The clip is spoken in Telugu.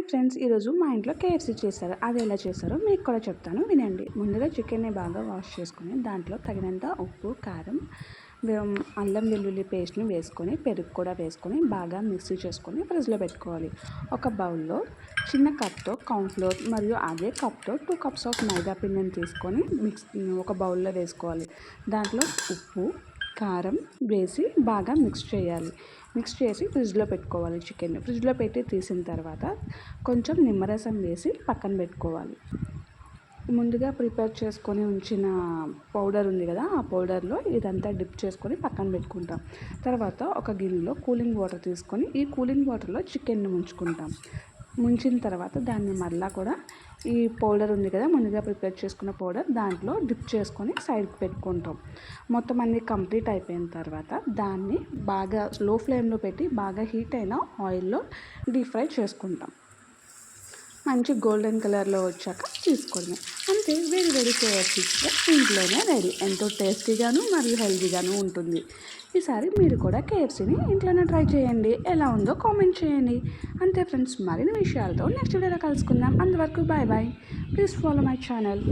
హాయ్ ఫ్రెండ్స్ ఈరోజు మా ఇంట్లో కేఎఫ్సీ చేశారు. అది ఎలా చేశారో మీకు కూడా చెప్తాను. వినండి. ముందుగా చికెన్ని బాగా వాష్ చేసుకుని దాంట్లో తగినంత ఉప్పు కారం అల్లం వెల్లుల్లి పేస్ట్ని వేసుకొని పెరుగు కూడా వేసుకొని బాగా మిక్సీ చేసుకొని ఫ్రిడ్జ్లో పెట్టుకోవాలి. ఒక బౌల్లో చిన్న కప్తో కార్న్ఫ్లోర్ మరియు అదే కప్తో టూ కప్స్ ఆఫ్ మైదా పిండిని తీసుకొని మిక్స్ ఒక బౌల్లో వేసుకోవాలి. దాంట్లో ఉప్పు కారం వేసి బాగా మిక్స్ చేయాలి. మిక్స్ చేసి ఫ్రిడ్జ్లో పెట్టుకోవాలి చికెన్. ఫ్రిడ్జ్లో పెట్టి తీసిన తర్వాత కొంచెం నిమ్మరసం వేసి పక్కన పెట్టుకోవాలి. ముందుగా ప్రిపేర్ చేసుకొని ఉంచిన పౌడర్ ఉంది కదా ఆ పౌడర్లో ఇదంతా డిప్ చేసుకొని పక్కన పెట్టుకుంటాం. తర్వాత ఒక గిన్నెలో కూలింగ్ వాటర్ తీసుకొని ఈ కూలింగ్ వాటర్లో చికెన్ను ముంచుకుంటాం. ముంచిన తర్వాత దాన్ని మళ్ళీ కూడా ఈ పౌడర్ ఉంది కదా ముందుగా ప్రిపేర్ చేసుకున్న పౌడర్ దాంట్లో డిప్ చేసుకొని సైడ్కి పెట్టుకుంటాం. మొత్తం అన్ని కంప్లీట్ అయిపోయిన తర్వాత దాన్ని బాగా స్లో ఫ్లేమ్లో పెట్టి బాగా హీట్ అయిన ఆయిల్లో డీప్ ఫ్రై చేసుకుంటాం. మంచి గోల్డెన్ కలర్లో వచ్చాక తీసుకోవడమే అంతే వేడి వేడి కేఎఫ్సీ ఇంట్లోనే రెడీ. ఎంతో టేస్టీగాను మరియు హెల్తీగాను ఉంటుంది. ఈసారి మీరు కూడా కేఎఫ్సీని ఇంట్లోనే ట్రై చేయండి. ఎలా ఉందో కామెంట్ చేయండి. అంతే ఫ్రెండ్స్ మరిన్ని విషయాలతో నెక్స్ట్ వీడియోలో కలుసుకుందాం. అంతవరకు bye bye please follow my channel.